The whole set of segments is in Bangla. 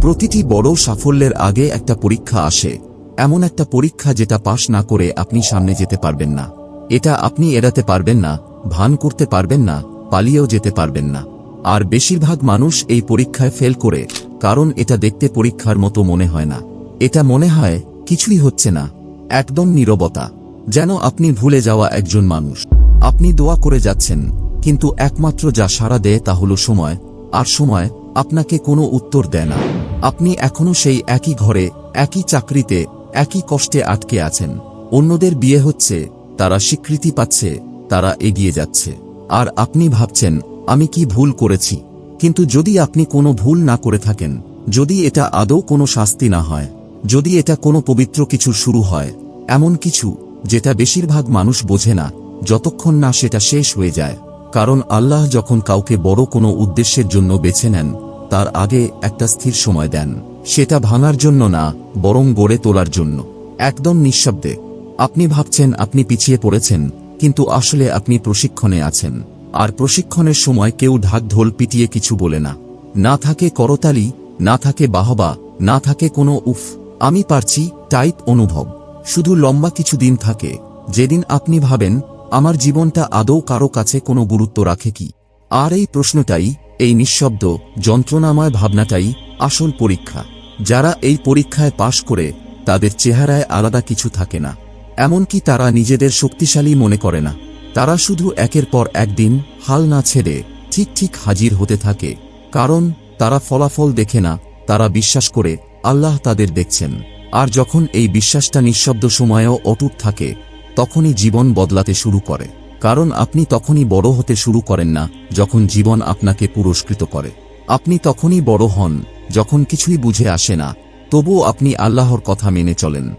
প্রতিটি বড় সাফল্যের আগে একটা পরীক্ষা আসে। এমন একটা পরীক্ষা যেটা পাশ না করে আপনি সামনে যেতে পারবেন না। এটা আপনি এড়াতে পারবেন না, ভান করতে পারবেন না, পালিয়েও যেতে পারবেন না। আর বেশিরভাগ মানুষ এই পরীক্ষায় ফেল করে, কারণ এটা দেখতে পরীক্ষার মতো মনে হয় না। এটা মনে হয়, কিছুই হচ্ছে না। একদম নীরবতা। যেন আপনি ভুলে যাওয়া একজন মানুষ। আপনি দোয়া করে যাচ্ছেন, কিন্তু একমাত্র যা সাড়া দেয় তা হল সময়, আর সময় আপনাকে কোনো উত্তর দেয় না। আপনি এখনও সেই একই ঘরে, একই চাকরিতে, একই কষ্টে আটকে আছেন। অন্যদের বিয়ে হচ্ছে, তারা স্বীকৃতি পাচ্ছে, তারা এগিয়ে যাচ্ছে। আর আপনি ভাবছেন, আমি কি ভুল করেছি? কিন্তু যদি আপনি কোনো ভুল না করে থাকেন, যদি এটা আদৌ কোনো শাস্তি না হয়, যদি এটা কোনো পবিত্র কিছু শুরু হয়, এমন কিছু, যেটা বেশিরভাগ মানুষ বোঝে না, যতক্ষণ না সেটা শেষ হয়ে যায়। কারণ আল্লাহ যখন কাউকে বড় কোনো উদ্দেশ্যের জন্য বেছে নেন তার আগে একটা স্থির সময় দেন। সেটা ভাঙার জন্য না, বরং গড়ে তোলার জন্য। একদম নিঃশব্দে, আপনি ভাবছেন আপনি পিছিয়ে পড়েছেন, কিন্তু আসলে আপনি প্রশিক্ষণে আছেন। আর প্রশিক্ষণের সময় কেউ ঢাক ঢোল পিটিয়ে কিছু বলে না। না থাকে করতালি, না থাকে বাহবা, না থাকে কোনো উফ, আমি পারছি, টাইপ অনুভব। শুধু লম্বা কিছু দিন থাকে। যেদিন আপনি ভাবেন, আমার জীবনটা আদৌ কারও কাছে কোনো গুরুত্ব রাখে কি? আর এই প্রশ্নটাই এই নিঃশব্দ, যন্ত্রণাময় ভাবনাটাই আসল পরীক্ষা। যারা এই পরীক্ষায় পাশ করে, তাদের চেহারায় আলাদা কিছু থাকে না। এমনকি তারা নিজেদের শক্তিশালী মনে করে না। তারা শুধু একের পর একদিন হাল না ছেড়ে ঠিক ঠিক হাজির হতে থাকে। কারণ, তারা ফলাফল দেখে না, তারা বিশ্বাস করে আল্লাহ তাদের দেখছেন। আর যখন এই বিশ্বাসটা নিঃশব্দ সময়েও অটুট থাকে, তখনই জীবন বদলাতে শুরু করে। কারণ আপনি তখনই বড় হতে শুরু করেন না, যখন জীবন আপনাকে পুরস্কৃত করে। আপনি তখনই বড় হন, যখন কিছুই বুঝে আসে না, তবুও আপনি আল্লাহর কথা মেনে চলেন।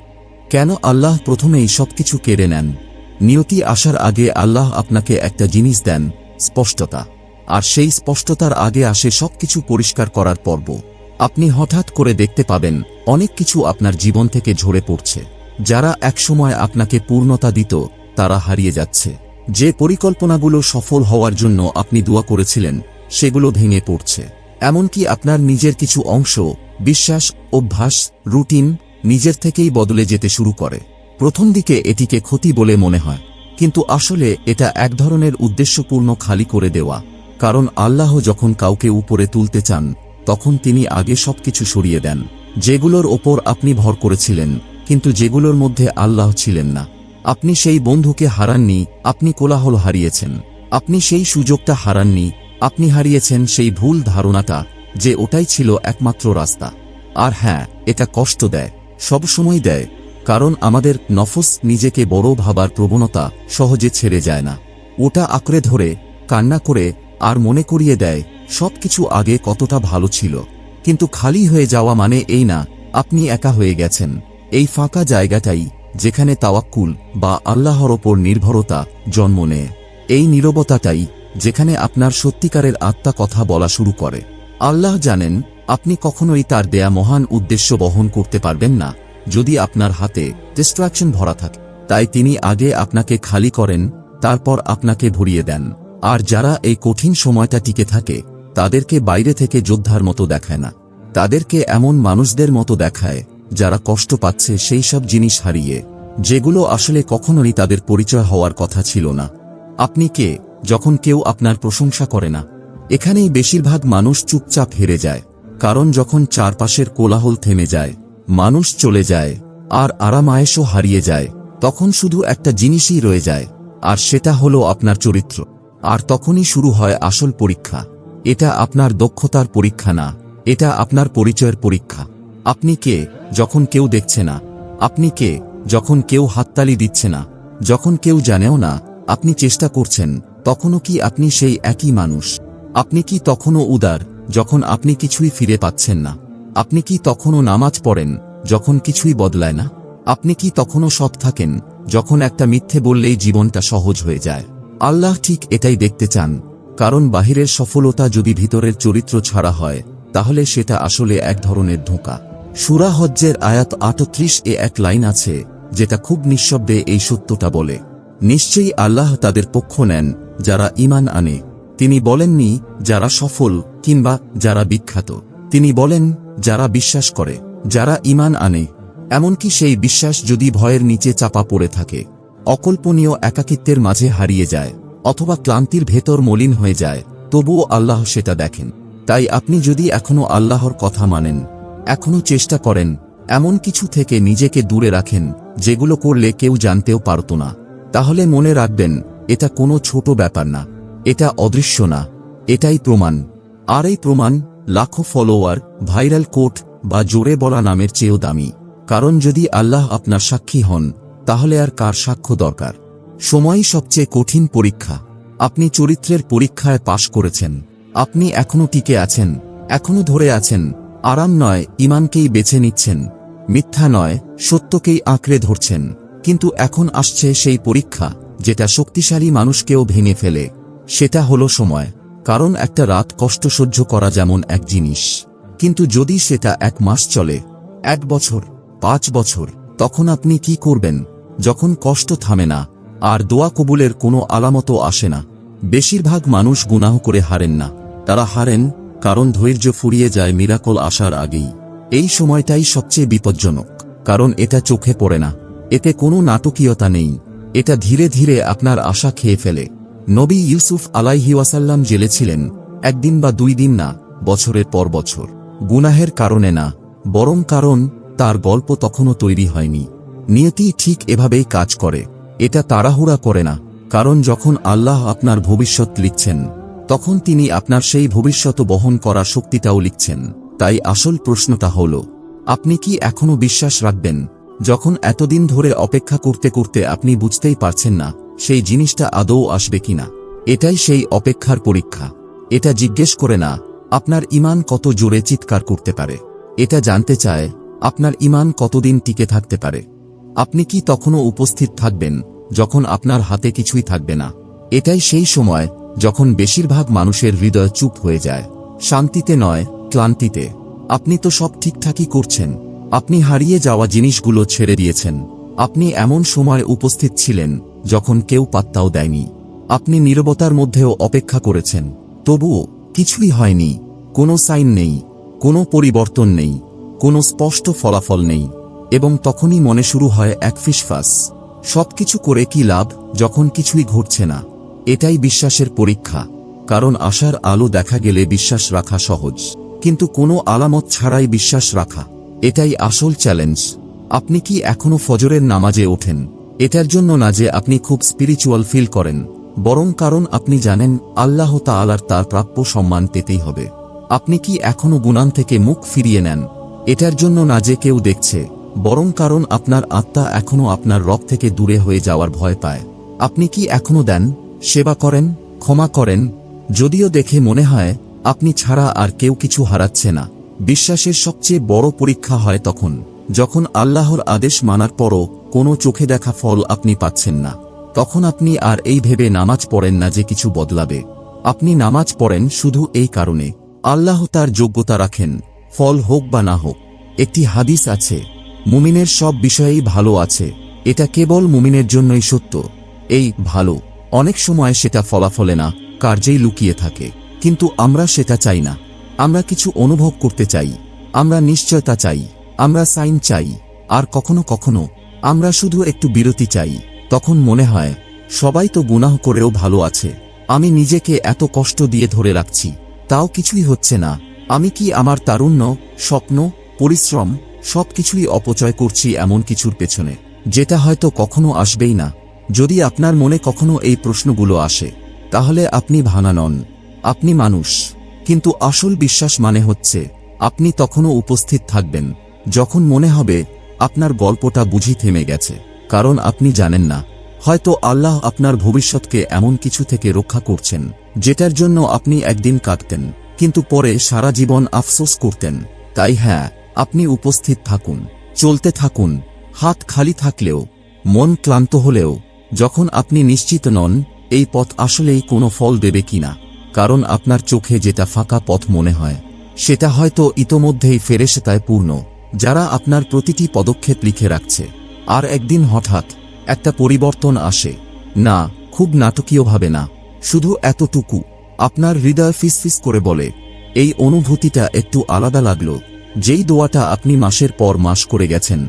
কেন আল্লাহ প্রথমেই সবকিছু কেড়ে নেন? নিয়তি আসার আগে আল্লাহ আপনাকে একটা জিনিস দেন, স্পষ্টতা। আর সেই স্পষ্টতার আগে আসে সবকিছু পরিষ্কার করার পর্ব। আপনি হঠাৎ করে দেখতে পাবেন, অনেক কিছু আপনার জীবন থেকে ঝরে পড়ছে। যারা একসময় আপনাকে পূর্ণতা দিত, তারা হারিয়ে যাচ্ছে। যে পরিকল্পনাগুলো সফল হওয়ার জন্য আপনি দোয়া করেছিলেন, সেগুলো ভেঙে পড়ছে। এমনকি আপনার নিজের কিছু অংশ, বিশ্বাস, অভ্যাস, রুটিন, নিজের থেকেই বদলে যেতে শুরু করে। প্রথম দিকে এটিকে ক্ষতি বলে মনে হয়, কিন্তু আসলে এটা এক ধরনের উদ্দেশ্যপূর্ণ খালি করে দেওয়া, কারণ আল্লাহ যখন কাউকে উপরে তুলতে চান, তখন তিনি আগে সবকিছু সরিয়ে দেন, যেগুলোর ওপর আপনি ভর করেছিলেন, কিন্তু যেগুলোর মধ্যে আল্লাহ ছিলেন না। আপনি সেই বন্ধুকে হারাননি, আপনি কোলাহল হারিয়েছেন। আপনি সেই সুযোগটা হারাননি, আপনি হারিয়েছেন সেই ভুল ধারণাটা, যে ওটাই ছিল একমাত্র রাস্তা। আর হ্যাঁ এটা কষ্ট দেয়, সব সময় দেয়, কারণ আমাদের নফস নিজেকে বড় ভাবার প্রবণতা সহজে ছেড়ে যায় না। ওটা আঁকড়ে ধরে, কান্না করে, আর মনে করিয়ে দেয়, সবকিছু আগে কতটা ভালো ছিল। কিন্তু খালি হয়ে যাওয়া মানে এই না, আপনি একা হয়ে গেছেন। এই ফাঁকা জায়গাটাই যেখানে তাওয়াক্কুল বা আল্লাহর ওপর নির্ভরতা জন্ম নেয়। এই নীরবতাটাই যেখানে আপনার সত্যিকারের আত্মা কথা বলা শুরু করে। আল্লাহ জানেন, আপনি কখনোই তার দেয়া মহান উদ্দেশ্য বহন করতে পারবেন না, যদি আপনার হাতে ডিস্ট্রাকশন ভরা থাকে। তাই তিনি আগে আপনাকে খালি করেন, তারপর আপনাকে ভরিয়ে দেন। আর যারা এই কঠিন সময়টা টিকে থাকে, তাদেরকে বাইরে থেকে যোদ্ধার মতো দেখায় না। তাদেরকে এমন মানুষদের মতো দেখায় যারা কষ্ট পাচ্ছে সেই সব জিনিস হারিয়ে, যেগুলো আসলে কখনোই তাদের পরিচয় হওয়ার কথা ছিল না। আপনি কে? যখন কেউ আপনার প্রশংসা করে না। এখানেই বেশিরভাগ মানুষ চুপচাপ হেরে যায়, কারণ যখন চারপাশের কোলাহল থেমে যায়, মানুষ চলে যায়, আর আরাম আরামায়েশও হারিয়ে যায়, তখন শুধু একটা জিনিসই রয়ে যায়, আর সেটা হলো আপনার চরিত্র। আর তখনই শুরু হয় আসল পরীক্ষা। এটা আপনার দক্ষতার পরীক্ষা না, এটা আপনার পরিচয়ের পরীক্ষা। আপনি কে যখন কেউ দেখছে না? আপনি কে যখন কেউ হাততালি দিচ্ছে না? যখন কেউ জানেও না আপনি চেষ্টা করছেন, তখনও কি আপনি সেই একই মানুষ? আপনি কি তখনও উদার, যখন আপনি কিছুই ফিরে পাচ্ছেন না? আপনি কি তখনও নামাজ পড়েন, যখন কিছুই বদলায় না? আপনি কি তখনও সৎ থাকেন, যখন একটা মিথ্যে বললেই জীবনটা সহজ হয়ে যায়? আল্লাহ ঠিক এটাই দেখতে চান, কারণ বাহিরের সফলতা যদি ভিতরের চরিত্র ছাড়া হয়, তাহলে সেটা আসলে এক ধরনের ধোঁকা। সুরা হজ্জের আয়াত আটত্রিশ এ এক লাইন আছে, যেটা খুব নিঃশব্দে এই সত্যটা বলে। নিশ্চয়ই আল্লাহ তাদের পক্ষ নেন, যারা ইমান আনে। তিনি বলেননি, যারা সফল কিংবা যারা বিখ্যাত। তিনি বলেন, যারা বিশ্বাস করে, যারা ইমান আনে। এমনকি সেই বিশ্বাস যদি ভয়ের নিচে চাপা পড়ে থাকে, অকল্পনীয় একাকিত্বের মাঝে হারিয়ে যায়, অথবা ক্লান্তির ভেতর মলিন হয়ে যায়, তবুও আল্লাহ সেটা দেখেন। তাই আপনি যদি এখনও আল্লাহর কথা মানেন এখনও চেষ্টা করেন, এমন কিছু থেকে নিজেকে দূরে রাখেন, যেগুলো করলে কেউ জানতেও পারত না। তাহলে মনে রাখবেন, এটা কোনো ছোট ব্যাপার না, এটা অদৃশ্য না, এটাই প্রমাণ। আর এই প্রমাণ, লাখো ফলোয়ার, ভাইরাল কোট, বা জোরে বলা নামের চেয়েও দামি। কারণ যদি আল্লাহ আপনার সাক্ষী হন, তাহলে আর কার সাক্ষ্য দরকার? সময়ই সবচেয়ে কঠিন পরীক্ষা। আপনি চরিত্রের পরীক্ষায় পাশ করেছেন। আপনি এখনও টিকে আছেন, এখনও ধরে আছেন আরাম নয় ইমানকেই বেছে নিচ্ছেন। মিথ্যা নয়, সত্যকেই আঁকড়ে ধরছেন। কিন্তু এখন আসছে সেই পরীক্ষা, যেটা শক্তিশালী মানুষকেও ভেঙে ফেলে। সেটা হলো সময়। কারণ একটা রাত কষ্ট সহ্য করা যেমন এক জিনিস। কিন্তু যদি সেটা এক মাস চলে, এক বছর, পাঁচ বছর, তখন আপনি কি করবেন? যখন কষ্ট থামে না, আর দোয়া কবুলের কোনো আলামতও আসে না। বেশিরভাগ মানুষ গুনাহ করে হারেন না। তারা হারেন কারণ ধৈর্য ফুরিয়ে যায় মিরাকল আসার আগেই। এই সময়টাই সবচেয়ে বিপজ্জনক, কারণ এটা চোখে পড়ে না। এতে কোনো নাটকীয়তা নেই। এটা ধীরে ধীরে আপনার আশা খেয়ে ফেলে। নবী ইউসুফ আলাইহি ওয়াসাল্লাম জেলে ছিলেন, একদিন বা দুই দিন না, বছরের পর বছর। গুনাহের কারণে না, বরং কারণ, তার গল্প তখনও তৈরি হয়নি। নিয়তি ঠিক এভাবেই কাজ করে। এটা তাড়াহুড়া করে না, কারণ যখন আল্লাহ আপনার ভবিষ্যৎ লিখছেন তখন তিনি আপনার সেই ভবিষ্যৎ বহন করার শক্তিটাও লিখছেন। তাই আসল প্রশ্নটা হল, আপনি কি এখনও বিশ্বাস রাখবেন? যখন এতদিন ধরে অপেক্ষা করতে করতে আপনি বুঝতেই পারছেন না, সেই জিনিসটা আদৌ আসবে কিনা এটাই সেই অপেক্ষার পরীক্ষা। এটা জিজ্ঞেস করে না, আপনার ইমান কত জোরে চিৎকার করতে পারে। এটা জানতে চায়, আপনার ইমান কতদিন টিকে থাকতে পারে। আপনি কি তখনও উপস্থিত থাকবেন, যখন আপনার হাতে কিছুই থাকবে না। এটাই সেই সময় যখন বেশিরভাগ মানুষের হৃদয় চুপ হয়ে যায়, শান্তিতে নয়, ক্লান্তিতে। আপনি তো সব ঠিকঠাকই করছেন। আপনি হারিয়ে যাওয়া জিনিসগুলো ছেড়ে দিয়েছেন। আপনি এমন সময় উপস্থিত ছিলেন যখন কেউ পাত্তাও দেয়নি। আপনি নীরবতার মধ্যেও অপেক্ষা করেছেন। তবুও কিছুই হয়নি। কোনো সাইন নেই। কোনো পরিবর্তন নেই। কোনো স্পষ্ট ফলাফল নেই। এবং তখনই মনে শুরু হয় এক ফিসফাস। সবকিছু করে কি লাভ যখন কিছুই ঘটছে না? এটাই বিশ্বাসের পরীক্ষা, কারণ আশার আলো দেখা গেলে বিশ্বাস রাখা সহজ। কিন্তু কোনো আলামত ছাড়াই বিশ্বাস রাখা, এটাই আসল চ্যালেঞ্জ আপনি কি এখনও ফজরের নামাজে ওঠেন? এটার জন্য না যে আপনি খুব স্পিরিচুয়াল ফিল করেন, বরং কারণ আপনি জানেন, আল্লাহ তাআলার তার প্রাপ্য সম্মান পেতেই হবে। আপনি কি এখনও গুনান থেকে মুখ ফিরিয়ে নেন? এটার জন্য না যে কেউ দেখছে, বরং কারণ আপনার আত্মা এখনও আপনার রব থেকে দূরে হয়ে যাওয়ার ভয় পায়। আপনি কি এখনও দেন? সেবা করেন, ক্ষমা করেন, যদিও দেখে মনে হয়, আপনি ছাড়া আর কেউ কিছু হারাচ্ছে না। বিশ্বাসের সবচেয়ে বড় পরীক্ষা হয় তখন, যখন আল্লাহর আদেশ মানার পরও কোনো চোখে দেখা ফল আপনি পাচ্ছেন না। তখন আপনি আর এই ভেবে নামাজ পড়েন না যে কিছু বদলাবে। আপনি নামাজ পড়েন শুধু এই কারণে। আল্লাহ তার যোগ্যতা রাখেন, ফল হোক বা না হোক। একটি হাদিস আছে, মুমিনের সব বিষয়েই ভালো আছে, এটা কেবল মুমিনের জন্যই সত্য, এই ভালো। অনেক সময় সেটা ফলাফলে না, কার্যেই লুকিয়ে থাকে। কিন্তু আমরা সেটা চাই না। আমরা কিছু অনুভব করতে চাই। আমরা নিশ্চয়তা চাই। আমরা সাইন চাই। আর কখনো কখনো আমরা শুধু একটু বিরতি চাই। তখন মনে হয়, সবাই তো গুনাহ করেও ভালো আছে। আমি নিজেকে এত কষ্ট দিয়ে ধরে রাখছি। তাও কিছুই হচ্ছে না। আমি কি আমার তারুণ্য, স্বপ্ন, পরিশ্রম সবকিছুই অপচয় করছি এমন কিছুর পেছনে, যেটা হয়তো কখনো আসবেই না। যদি আপনার মনে কখনো এই প্রশ্নগুলো আসে, তাহলে আপনি ভাঙা নন। আপনি মানুষ। কিন্তু আসল বিশ্বাস মানে হচ্ছে, আপনি তখনও উপস্থিত থাকবেন, যখন মনে হবে, আপনার গল্পটা বুঝি থেমে গেছে। কারণ আপনি জানেন না, হয়তো আল্লাহ আপনার ভবিষ্যৎকে এমন কিছু থেকে রক্ষা করছেন, যেটার জন্য আপনি একদিন কাটতেন কিন্তু পরে সারা জীবন আফসোস করতেন। তাই হ্যাঁ আপনি উপস্থিত থাকুন, চলতে থাকুন, হাত খালি থাকলেও, মন ক্লান্ত হলেও যখন আপনি নিশ্চিত নন, এই পথ আসলেই কোনো ফল দেবে কিনা, কারণ আপনার চোখে যেটা ফাঁকা পথ মনে হয়, সেটা হয়তো ইতোমধ্যেই ফেরেশতায় পূর্ণ, যারা আপনার প্রতিটি পদক্ষেপ লিখে রাখছে। আর একদিন হঠাৎ একটা পরিবর্তন আসে। না, খুব নাটকীয়ভাবে না, শুধু এতটুকু, আপনার হৃদয় ফিসফিস করে বলে, এই অনুভূতিটা একটু আলাদা লাগল, যেই দোয়াটা আপনি মাসের পর মাস করে গেছেন,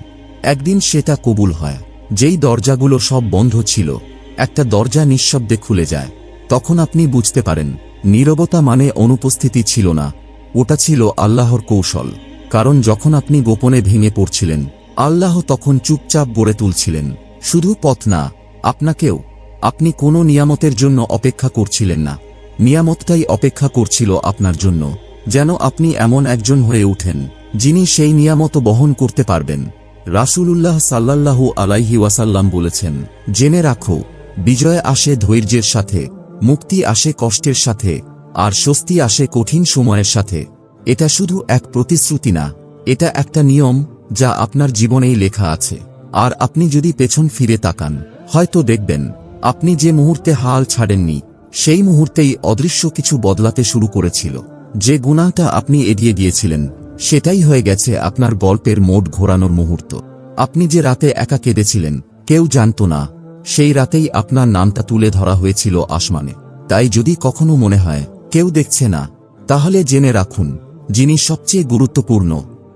একদিন সেটা কবুল হয়। যেই দরজাগুলো সব বন্ধ ছিল, একটা দরজা নিঃশব্দে খুলে যায়। তখন আপনি বুঝতে পারেন, নীরবতা মানে অনুপস্থিতি ছিল না, ওটা ছিল আল্লাহর কৌশল। কারণ যখন আপনি গোপনে ভেঙে পড়ছিলেন, আল্লাহ তখন চুপচাপ গড়ে তুলছিলেন। শুধু পথ না, আপনাকেও। আপনি কোনো নিয়ামতের জন্য অপেক্ষা করছিলেন না। নিয়ামতটাই অপেক্ষা করছিল আপনার জন্য, যেন আপনি এমন একজন হয়ে উঠেন, যিনি সেই নিয়ামত বহন করতে পারবেন। রাসূলুল্লাহ সাল্লাল্লাহু আলাইহি ওয়াসাল্লাম বলেছেন, জেনে রাখো, বিজয় আসে ধৈর্যের সাথে, মুক্তি আসে কষ্টের সাথে, আর স্বস্তি আসে কঠিন সময়ের সাথে। এটা শুধু এক প্রতিশ্রুতি না, এটা একটা নিয়ম যা আপনার জীবনেই লেখা আছে। আর আপনি যদি পেছন ফিরে তাকান, হয়তো দেখবেন, আপনি যে মুহূর্তে হাল ছাড়েননি, সেই মুহূর্তেই অদৃশ্য কিছু বদলাতে শুরু করেছিল। যে গুণাটা আপনি এড়িয়ে গিয়েছিলেন সেটাই হয়ে গেছে আপনার গল্পের মোট ঘোরানোর মুহূর্ত। আপনি যে রাতে একা কেঁদেছিলেন, কেউ জানত না। সেই রাতেই আপনার নামটা তুলে ধরা হয়েছিল আসমানে। তাই যদি কখনো মনে হয়, কেউ দেখছে না, তাহলে জেনে রাখুন, যিনি সবচেয়ে গুরুত্বপূর্ণ,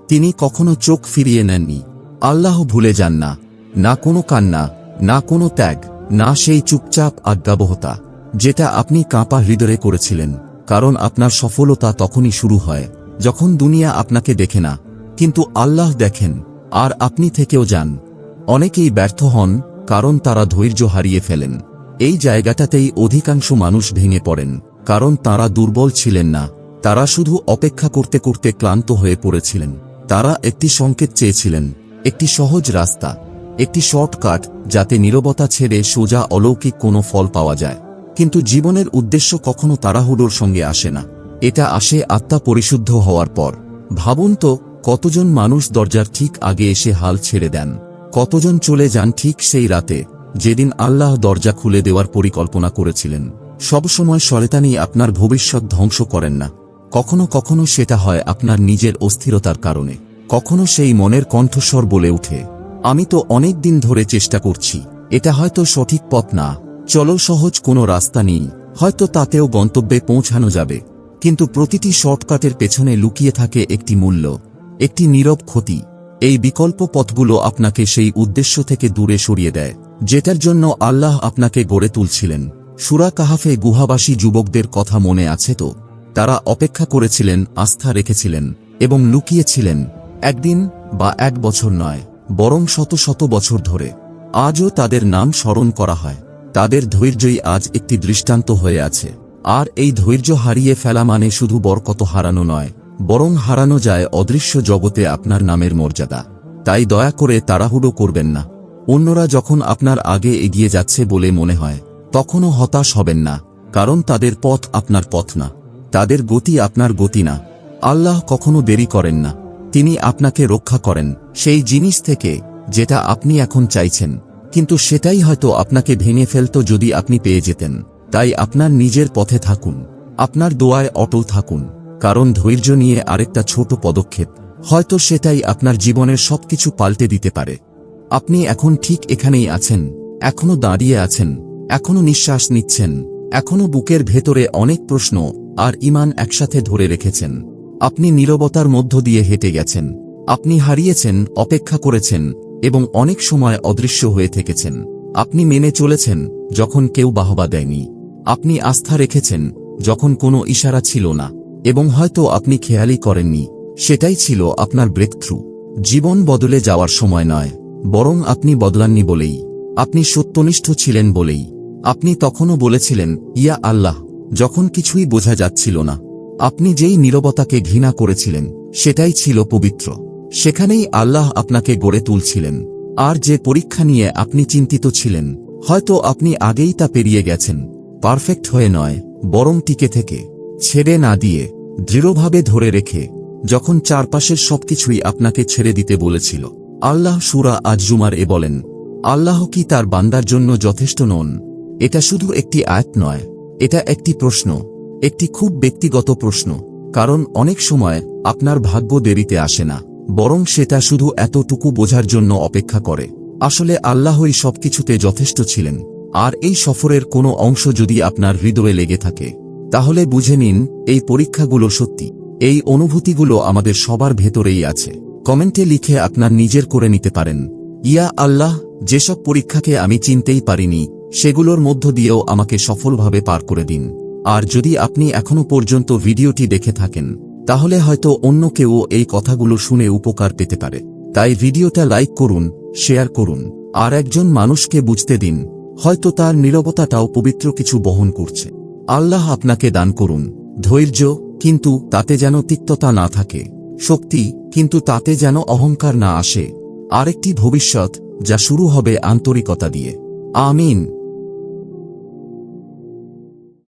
তিনি কখনো চোখ ফিরিয়ে নেননি। আল্লাহ ভুলে যান না না কোনো কান্না, না কোনো ত্যাগ, না সেই চুপচাপ আজ্ঞাবহতা, যেটা আপনি কাঁপা হৃদয়ে করেছিলেন, কারণ আপনার সফলতা তখনই শুরু হয়। যখন দুনিয়া আপনাকে দেখে না, কিন্তু আল্লাহ দেখেন, আর আপনি থেকেও যান। অনেকেই ব্যর্থ হন, কারণ তারা ধৈর্য হারিয়ে ফেলেন। এই জায়গাটাতেই অধিকাংশ মানুষ ভেঙে পড়েন, কারণ তারা দুর্বল ছিলেন না। তারা শুধু অপেক্ষা করতে করতে ক্লান্ত হয়ে পড়েছিলেন। তারা একটি সংকেত চেয়েছিলেন, একটি সহজ রাস্তা, একটি শর্টকাট যাতে নীরবতা ছেড়ে সোজা অলৌকিক কোনো ফল পাওয়া যায়। কিন্তু জীবনের উদ্দেশ্য কখনো তাড়াহুড়োর সঙ্গে আসে না। এটা আসে আত্মা পরিশুদ্ধ হওয়ার পর। ভাবুন তো, কতজন মানুষ দরজার ঠিক আগে এসে হাল ছেড়ে দেন। কতজন চলে যান ঠিক সেই রাতে, যেদিন আল্লাহ দরজা খুলে দেওয়ার পরিকল্পনা করেছিলেন। সবসময় শয়তানি আপনার ভবিষ্যৎ ধ্বংস করেন না। কখনো কখনো সেটা হয় আপনার নিজের অস্থিরতার কারণে। কখনো সেই মনের কণ্ঠস্বর বলে উঠে, আমি তো অনেক দিন ধরে চেষ্টা করছি, এটা হয়তো সঠিক পথ না। চলো সহজ কোনো রাস্তা নেই, হয়তো তাতেও গন্তব্যে পৌঁছানো যাবে। কিন্তু প্রতিটি শর্টকাটের পেছনে লুকিয়ে থাকে একটি মূল্য, একটি নীরব ক্ষতি। এই বিকল্প পথগুলো আপনাকে সেই উদ্দেশ্য থেকে দূরে সরিয়ে দেয়, যেটার জন্য আল্লাহ আপনাকে গড়ে তুলছিলেন। সুরা কাহাফে গুহাবাসী যুবকদের কথা মনে আছে তো? তারা অপেক্ষা করেছিলেন, আস্থা রেখেছিলেন এবং লুকিয়েছিলেন একদিন বা এক বছর নয়, বরং শত শত বছর ধরে। আজও তাদের নাম স্মরণ করা হয়। তাদের ধৈর্যই আজ একটি দৃষ্টান্ত হয়ে আছে। আর এই ধৈর্য হারিয়ে ফেলা মানে শুধু বরকত হারানো নয়, বরং হারানো যায় অদৃশ্য জগতে আপনার নামের মর্যাদা। তাই দয়া করে তাড়াহুড়ো করবেন না। অন্যরা যখন আপনার আগে এগিয়ে যাচ্ছে বলে মনে হয়, তখনও হতাশ হবেন না, কারণ তাদের পথ আপনার পথ না। তাদের গতি আপনার গতি না। আল্লাহ কখনো দেরি করেন না। তিনি আপনাকে রক্ষা করেন, সেই জিনিস থেকে যেটা আপনি এখন চাইছেন। কিন্তু সেটাই হয়তো আপনাকে ভেঙে ফেলত যদি আপনি পেয়ে যেতেন। তাই আপনার নিজের পথে থাকুন। আপনার দোয়ায় অটল থাকুন, কারণ ধৈর্য নিয়ে আরেকটা ছোট পদক্ষেপ, হয়তো সেটাই আপনার জীবনের সবকিছু পাল্টে দিতে পারে। আপনি এখন ঠিক এখানেই আছেন, এখনও দাঁড়িয়ে আছেন, এখনও নিঃশ্বাস নিচ্ছেন, এখনও বুকের ভেতরে অনেক প্রশ্ন আর ইমান একসাথে ধরে রেখেছেন। আপনি নীরবতার মধ্য দিয়ে হেঁটে গেছেন, আপনি হারিয়েছেন, অপেক্ষা করেছেন এবং অনেক সময় অদৃশ্য হয়ে থেকেছেন। আপনি মেনে চলেছেন যখন কেউ বাহবা দেয়নি। আপনি আস্থা রেখেছেন, যখন কোনো ইশারা ছিল না, এবং হয়তো আপনি খেয়ালই করেননি, সেটাই ছিল আপনার ব্রেক থ্রু জীবন বদলে যাওয়ার সময় নয়, বরং আপনি বদলাননি বলেই, আপনি সত্যনিষ্ঠ ছিলেন বলেই। আপনি তখনও বলেছিলেন, ইয়া আল্লাহ, যখন কিছুই বোঝা যাচ্ছিল না। আপনি যেই নীরবতাকে ঘৃণা করেছিলেন, সেটাই ছিল পবিত্র। সেখানেই আল্লাহ আপনাকে গড়ে তুলছিলেন। আর যে পরীক্ষা নিয়ে আপনি চিন্তিত ছিলেন, হয়তো আপনি আগেই তা পেরিয়ে গেছেন। পারফেক্ট হয়ে নয়, বরং টিকে থেকে, ছেড়ে না দিয়ে, দৃঢ়ভাবে ধরে রেখে, যখন চারপাশের সবকিছুই আপনাকে ছেড়ে দিতে বলেছিল। আল্লাহ সুরা আজজুমার এ বলেন, আল্লাহ কি তার বান্দার জন্য যথেষ্ট নন? এটা শুধু একটি আয়াত নয়, এটা একটি প্রশ্ন, একটি খুব ব্যক্তিগত প্রশ্ন, কারণ অনেক সময় আপনার ভাগ্য দেরিতে আসে না, বরং সেটা শুধু এতটুকু বোঝার জন্য অপেক্ষা করে। আসলে আল্লাহই সবকিছুতে যথেষ্ট ছিলেন। আর এই সফরের কোনো অংশ যদি আপনার হৃদয়ে লেগে থাকে, তাহলে বুঝে নিন, এই পরীক্ষাগুলো সত্যি। এই অনুভূতিগুলো আমাদের সবার ভেতরেই আছে। কমেন্টে লিখে আপনার নিজের করে নিতে পারেন। ইয়া আল্লাহ, যেসব পরীক্ষাকে আমি চিনতেই পারিনি, সেগুলোর মধ্য দিয়েও আমাকে সফলভাবে পার করে দিন। আর যদি আপনি এখনও পর্যন্ত ভিডিওটি দেখে থাকেন, তাহলে হয়তো অন্য কেউ এই কথাগুলো শুনে উপকার পেতে পারে। তাই ভিডিওটা লাইক করুন, শেয়ার করুন। আর একজন মানুষকে বুঝতে দিন হয়তো তার নিরবতাটাও পবিত্র কিছু বহন করছে। আল্লাহ আপনাকে দান করুন। ধৈর্য, কিন্তু তাতে যেন তিক্ততা না থাকে। শক্তি, কিন্তু তাতে যেন অহংকার না আসে। আরেকটি ভবিষ্যৎ, যা শুরু হবে আন্তরিকতা দিয়ে। আমিন।